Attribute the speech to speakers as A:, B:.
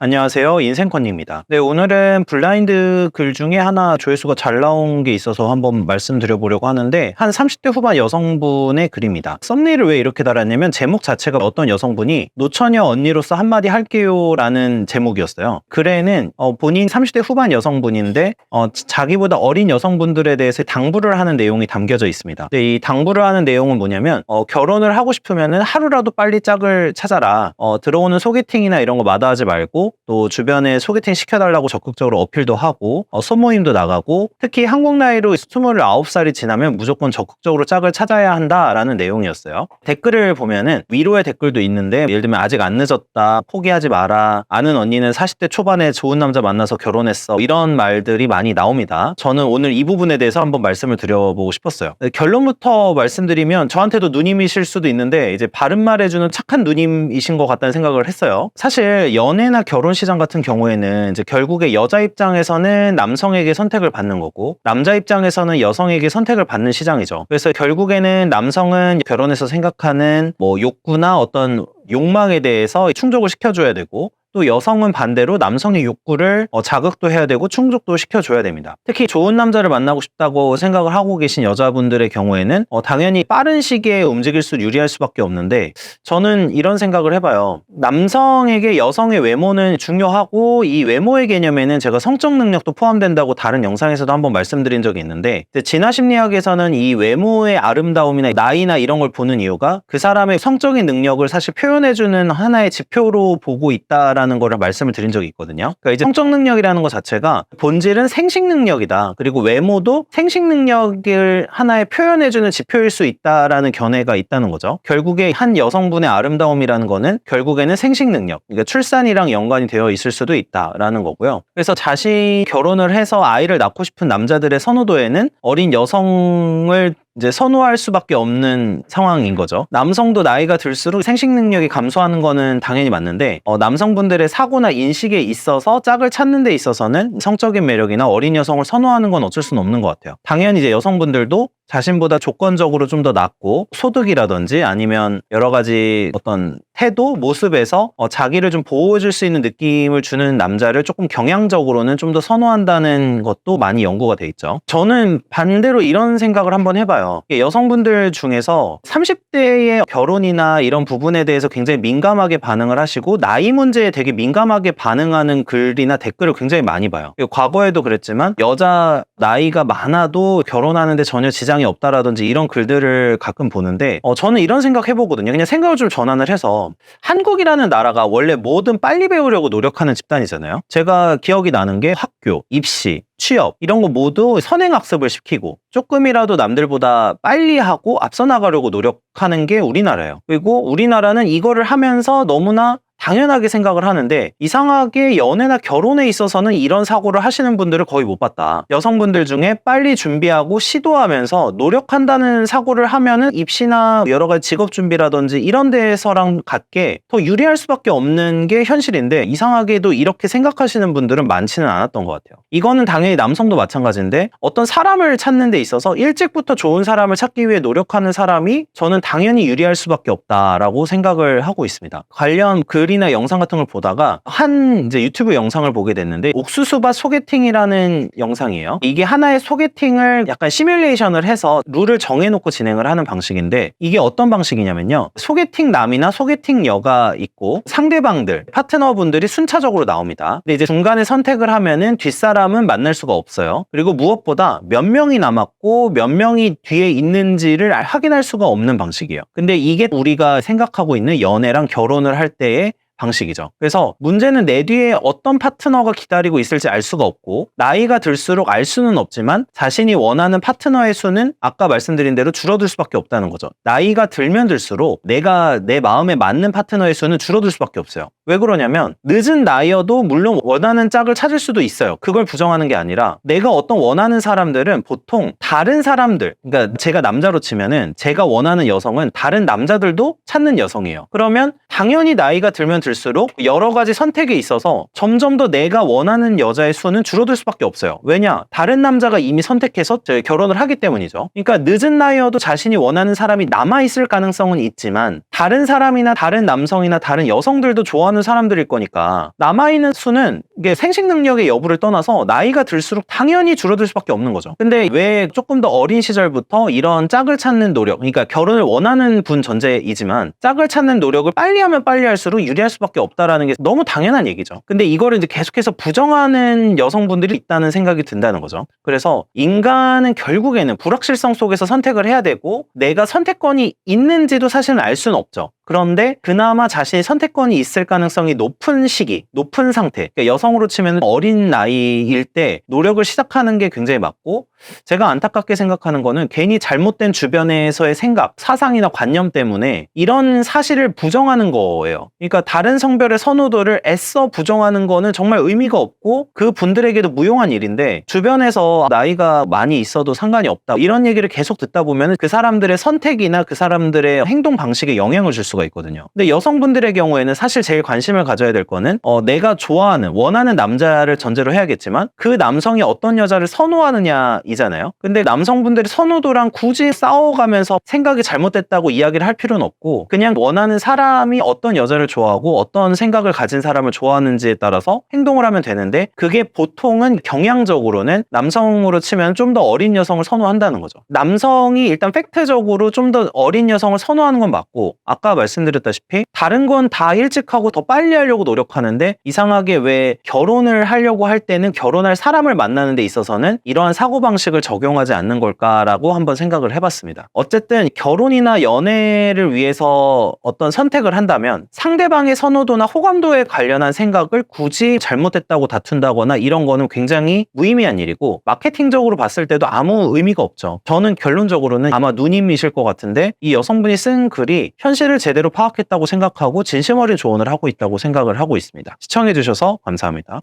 A: 안녕하세요. 인생컨입니다. 네, 오늘은 블라인드 글 중에 하나 조회수가 잘 나온 게 있어서 한번 말씀드려보려고 하는데 한 30대 후반 여성분의 글입니다. 썸네일을 왜 이렇게 달았냐면 제목 자체가 어떤 여성분이 노처녀 언니로서 한마디 할게요 라는 제목이었어요. 글에는 어, 본인 30대 후반 여성분인데 어, 자기보다 어린 여성분들에 대해서 당부를 하는 내용이 담겨져 있습니다. 근데 이 당부를 하는 내용은 뭐냐면 어, 결혼을 하고 싶으면 하루라도 빨리 짝을 찾아라. 어, 들어오는 소개팅이나 이런 거 마다하지 말고 또 주변에 소개팅 시켜달라고 적극적으로 어필도 하고 어, 소모임도 나가고 특히 한국 나이로 29살이 지나면 무조건 적극적으로 짝을 찾아야 한다라는 내용이었어요. 댓글을 보면은 위로의 댓글도 있는데 예를 들면 아직 안 늦었다, 포기하지 마라, 아는 언니는 40대 초반에 좋은 남자 만나서 결혼했어 이런 말들이 많이 나옵니다. 저는 오늘 이 부분에 대해서 한번 말씀을 드려보고 싶었어요. 네, 결론부터 말씀드리면 저한테도 누님이실 수도 있는데 이제 바른 말해주는 착한 누님이신 것 같다는 생각을 했어요. 사실 연애나 결혼 시장 같은 경우에는 이제 결국에 여자 입장에서는 남성에게 선택을 받는 거고 남자 입장에서는 여성에게 선택을 받는 시장이죠. 그래서 결국에는 남성은 결혼해서 생각하는 뭐 욕구나 어떤 욕망에 대해서 충족을 시켜줘야 되고 또 여성은 반대로 남성의 욕구를 어, 자극도 해야 되고 충족도 시켜줘야 됩니다. 특히 좋은 남자를 만나고 싶다고 생각을 하고 계신 여자분들의 경우에는 어, 당연히 빠른 시기에 움직일 수 유리할 수밖에 없는데 저는 이런 생각을 해봐요. 남성에게 여성의 외모는 중요하고 이 외모의 개념에는 제가 성적 능력도 포함된다고 다른 영상에서도 한번 말씀드린 적이 있는데 진화 심리학에서는 이 외모의 아름다움이나 나이나 이런 걸 보는 이유가 그 사람의 성적인 능력을 사실 표현 해주는 하나의 지표로 보고 있다라는 거를 말씀을 드린 적이 있거든요. 그러니까 이제 성적 능력이라는 것 자체가 본질은 생식 능력이다. 그리고 외모도 생식 능력을 하나의 표현해주는 지표일 수 있다라는 견해가 있다는 거죠. 결국에 한 여성분의 아름다움이라는 거는 결국에는 생식 능력, 그러니까 출산이랑 연관이 되어 있을 수도 있다라는 거고요. 그래서 자신이 결혼을 해서 아이를 낳고 싶은 남자들의 선호도에는 어린 여성을 이제 선호할 수밖에 없는 상황인 거죠. 남성도 나이가 들수록 생식 능력이 감소하는 거는 당연히 맞는데 어, 남성분들의 사고나 인식에 있어서 짝을 찾는 데 있어서는 성적인 매력이나 어린 여성을 선호하는 건 어쩔 수는 없는 것 같아요. 당연히 이제 여성분들도 자신보다 조건적으로 좀더 낮고 소득이라든지 아니면 여러 가지 어떤 태도, 모습에서 어, 자기를 좀 보호해줄 수 있는 느낌을 주는 남자를 조금 경향적으로는 좀 더 선호한다는 것도 많이 연구가 돼 있죠. 저는 반대로 이런 생각을 한번 해봐요. 여성분들 중에서 30대의 결혼이나 이런 부분에 대해서 굉장히 민감하게 반응을 하시고 나이 문제에 되게 민감하게 반응하는 글이나 댓글을 굉장히 많이 봐요. 과거에도 그랬지만 여자 나이가 많아도 결혼하는데 전혀 지 장이 없다라든지 이런 글들을 가끔 보는데 어, 저는 이런 생각 해보거든요. 그냥 생각을 좀 전환을 해서 한국이라는 나라가 원래 뭐든 빨리 배우려고 노력하는 집단이잖아요. 제가 기억이 나는 게 학교, 입시, 취업 이런 거 모두 선행 학습을 시키고 조금이라도 남들보다 빨리 하고 앞서 나가려고 노력하는 게 우리나라예요. 그리고 우리나라는 이거를 하면서 너무나 당연하게 생각을 하는데 이상하게 연애나 결혼에 있어서는 이런 사고를 하시는 분들을 거의 못 봤다. 여성분들 중에 빨리 준비하고 시도하면서 노력한다는 사고를 하면은 입시나 여러 가지 직업 준비라든지 이런 데서랑 같게 더 유리할 수밖에 없는 게 현실인데 이상하게도 이렇게 생각하시는 분들은 많지는 않았던 것 같아요. 이거는 당연히 남성도 마찬가지인데 어떤 사람을 찾는 데 있어서 일찍부터 좋은 사람을 찾기 위해 노력하는 사람이 저는 당연히 유리할 수밖에 없다라고 생각을 하고 있습니다. 관련 글이 글이나 영상 같은 걸 보다가 한 이제 유튜브 영상을 보게 됐는데 옥수수밭 소개팅이라는 영상이에요. 이게 하나의 소개팅을 약간 시뮬레이션을 해서 룰을 정해놓고 진행을 하는 방식인데 이게 어떤 방식이냐면요. 소개팅 남이나 소개팅 여가 있고 상대방들, 파트너분들이 순차적으로 나옵니다. 근데 이제 중간에 선택을 하면은 뒷사람은 만날 수가 없어요. 그리고 무엇보다 몇 명이 남았고 몇 명이 뒤에 있는지를 확인할 수가 없는 방식이에요. 근데 이게 우리가 생각하고 있는 연애랑 결혼을 할 때의 방식이죠. 그래서 문제는 내 뒤에 어떤 파트너가 기다리고 있을지 알 수가 없고 나이가 들수록 알 수는 없지만 자신이 원하는 파트너의 수는 아까 말씀드린 대로 줄어들 수밖에 없다는 거죠. 나이가 들면 들수록 내가 내 마음에 맞는 파트너의 수는 줄어들 수밖에 없어요. 왜 그러냐면 늦은 나이여도 물론 원하는 짝을 찾을 수도 있어요. 그걸 부정하는 게 아니라 내가 어떤 원하는 사람들은 보통 다른 사람들, 그러니까 제가 남자로 치면은 제가 원하는 여성은 다른 남자들도 찾는 여성이에요. 그러면 당연히 나이가 들면 들수록 여러 가지 선택에 있어서 점점 더 내가 원하는 여자의 수는 줄어들 수밖에 없어요. 왜냐? 다른 남자가 이미 선택해서 결혼을 하기 때문이죠. 그러니까 늦은 나이여도 자신이 원하는 사람이 남아 있을 가능성은 있지만 다른 사람이나 다른 남성이나 다른 여성들도 좋아하는 좋아 하는 사람들일 거니까 남아있는 수는 이게 생식 능력의 여부를 떠나서 나이가 들수록 당연히 줄어들 수밖에 없는 거죠. 근데 왜 조금 더 어린 시절부터 이런 짝을 찾는 노력, 그러니까 결혼을 원하는 분 전제이지만 짝을 찾는 노력을 빨리 하면 빨리 할수록 유리할 수밖에 없다라는 게 너무 당연한 얘기죠. 근데 이거를 이제 계속해서 부정하는 여성분들이 있다는 생각이 든다는 거죠. 그래서 인간은 결국에는 불확실성 속에서 선택을 해야 되고 내가 선택권이 있는지도 사실은 알 수는 없죠. 그런데 그나마 자신이 선택권이 있을 가능성이 높은 시기, 높은 상태, 그러니까 여성으로 치면 어린 나이일 때 노력을 시작하는 게 굉장히 맞고 제가 안타깝게 생각하는 거는 괜히 잘못된 주변에서의 생각, 사상이나 관념 때문에 이런 사실을 부정하는 거예요. 그러니까 다른 성별의 선호도를 애써 부정하는 거는 정말 의미가 없고 그 분들에게도 무용한 일인데 주변에서 나이가 많이 있어도 상관이 없다. 이런 얘기를 계속 듣다 보면 그 사람들의 선택이나 그 사람들의 행동 방식에 영향을 줄 수가 있거든요. 근데 여성분들의 경우에는 사실 제일 관심을 가져야 될 거는 어, 내가 좋아하는, 원하는 남자를 전제로 해야겠지만 그 남성이 어떤 여자를 선호하느냐 이 잖아요. 근데 남성분들이 선호도랑 굳이 싸워가면서 생각이 잘못됐다고 이야기를 할 필요는 없고 그냥 원하는 사람이 어떤 여자를 좋아하고 어떤 생각을 가진 사람을 좋아하는지에 따라서 행동을 하면 되는데 그게 보통은 경향적으로는 남성으로 치면 좀 더 어린 여성을 선호한다는 거죠. 남성이 일단 팩트적으로 좀 더 어린 여성을 선호하는 건 맞고 아까 말씀드렸다시피 다른 건 다 일찍 하고 더 빨리 하려고 노력하는데 이상하게 왜 결혼을 하려고 할 때는 결혼할 사람을 만나는 데 있어서는 이러한 사고 방식을 적용하지 않는 걸까라고 한번 생각을 해봤습니다. 어쨌든 결혼이나 연애를 위해서 어떤 선택을 한다면 상대방의 선호도나 호감도에 관련한 생각을 굳이 잘못했다고 다툰다거나 이런 거는 굉장히 무의미한 일이고 마케팅적으로 봤을 때도 아무 의미가 없죠. 저는 결론적으로는 아마 누님이실 것 같은데 이 여성분이 쓴 글이 현실을 제대로 파악했다고 생각하고 진심 어린 조언을 하고 있다고 생각을 하고 있습니다. 시청해주셔서 감사합니다.